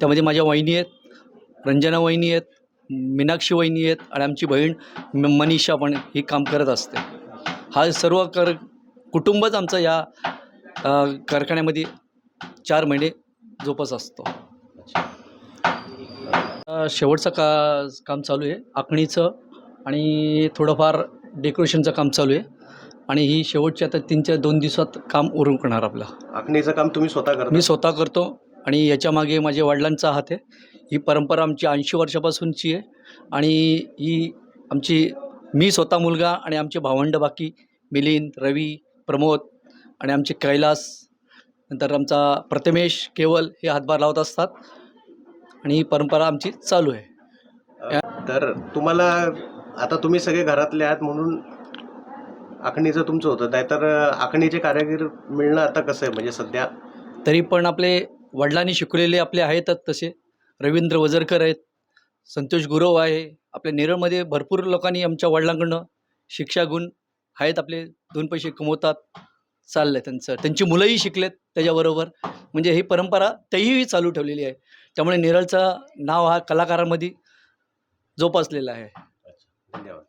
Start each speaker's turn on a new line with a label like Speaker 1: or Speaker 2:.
Speaker 1: त्यामध्ये माझ्या वहिनी आहेत रंजना वहिनी आहेत मीनाक्षी वहिनी आहेत आणि आमची बहीण मनीषा पण ही काम करत असते. हा सर्व कर कुटुंबच आमचं या कारखान्यामध्ये चार महिने जोपास असतो. शेवटचं का काम चालू आहे आखणीचं आणि थोडंफार डेकोरेशनचं काम चालू आहे. आणि ही शेवटची आता तीन चार दोन दिवसात काम उरकणार आपलं.
Speaker 2: आखणीचं काम तुम्ही स्वतः करता?
Speaker 1: मी स्वतः करतो. आणि याच्यामागे माझ्या वडिलांचा हात आहे. ही परंपरा आमची ऐंशी वर्षापासूनची आहे. आणि ही आमची मी स्वतः मुलगा आणि आमचे भावंड बाकी मिलिंद रवी प्रमोद आणि आमचे कैलास नंतर आमचा प्रथमेश केवल हे हातभार लावत असतात. आणि ही परंपरा आमची चालू आहे.
Speaker 2: तर तुम्हाला आता तुम्ही सगळे घरातले आहात म्हणून आखणीचं तुमचं होतं. नाहीतर आखणीचे कारागीर मिळणं आता कसं आहे? म्हणजे सध्या?
Speaker 1: तरी पण आपले वडिलांनी शिकलेले आपले आहेतच तसे. रवींद्र वजरकर आहेत संतोष गुरव आहे. आपल्या नेरळमध्ये भरपूर लोकांनी आमच्या वडिलांकडनं शिक्षा गुण आहेत आपले दोन पैसे कमवतात. चाललं आहे त्यांचं. त्यांची मुलंही शिकलेत त्याच्याबरोबर. म्हणजे ही परंपरा तेही चालू ठेवलेली आहे. त्यामुळे नेरळचं नाव हा कलाकारांमध्ये जोपासलेला आहे.
Speaker 2: धन्यवाद.